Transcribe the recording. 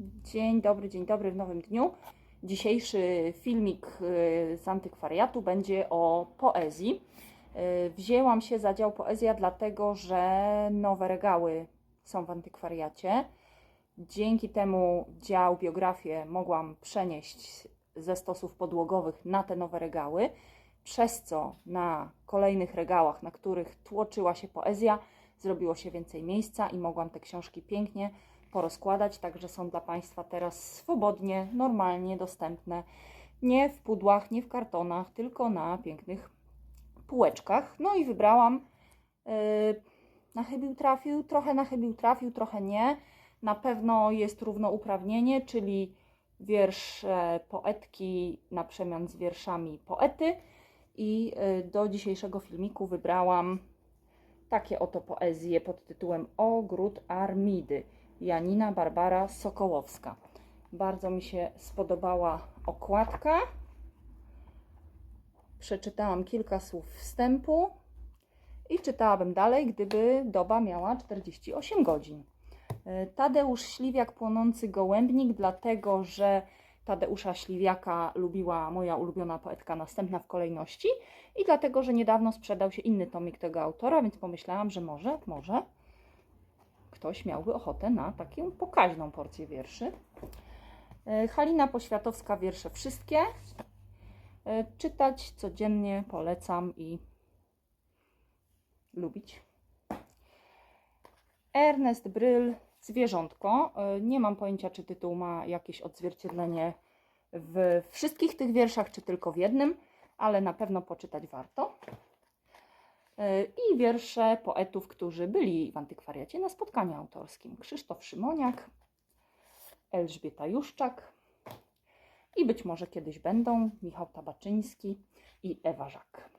Dzień dobry, dzień dobry w nowym dniu. Dzisiejszy filmik y, z antykwariatu będzie o poezji. Y, Wzięłam się za dział poezja, dlatego że nowe regały są w antykwariacie. Dzięki temu dział biografię mogłam przenieść ze stosów podłogowych na te nowe regały, przez co na kolejnych regałach, na których tłoczyła się poezja, zrobiło się więcej miejsca i mogłam te książki pięknie porozkładać, także są dla Państwa teraz swobodnie, normalnie dostępne. Nie w pudłach, nie w kartonach, tylko na pięknych półeczkach. No i wybrałam, yy, na chybił trafił, trochę na chybił trafił, trochę nie. Na pewno jest równouprawnienie, czyli wiersze poetki na przemian z wierszami poety. I yy, do dzisiejszego filmiku wybrałam takie oto poezje pod tytułem Ogród Armidy. Janina Barbara Sokołowska. Bardzo mi się spodobała okładka. Przeczytałam kilka słów wstępu i czytałabym dalej, gdyby doba miała 48 godzin. E, Tadeusz Śliwiak, płonący gołębnik, dlatego że Tadeusza Śliwiaka lubiła moja ulubiona poetka następna w kolejności i dlatego, że niedawno sprzedał się inny tomik tego autora, więc pomyślałam, że może, może ktoś miałby ochotę na taką pokaźną porcję wierszy. E, Halina Poświatowska, wiersze wszystkie. E, Czytać codziennie polecam i lubić. Ernest Bryl, Zwierzątko. E, Nie mam pojęcia, czy tytuł ma jakieś odzwierciedlenie w wszystkich tych wierszach, czy tylko w jednym, ale na pewno poczytać warto. E, I wiersze poetów, którzy byli w antykwariacie na spotkaniu autorskim. Krzysztof Szymoniak, Elżbieta Juszczak i być może kiedyś będą Michał Tabaczyński i Ewa Żak.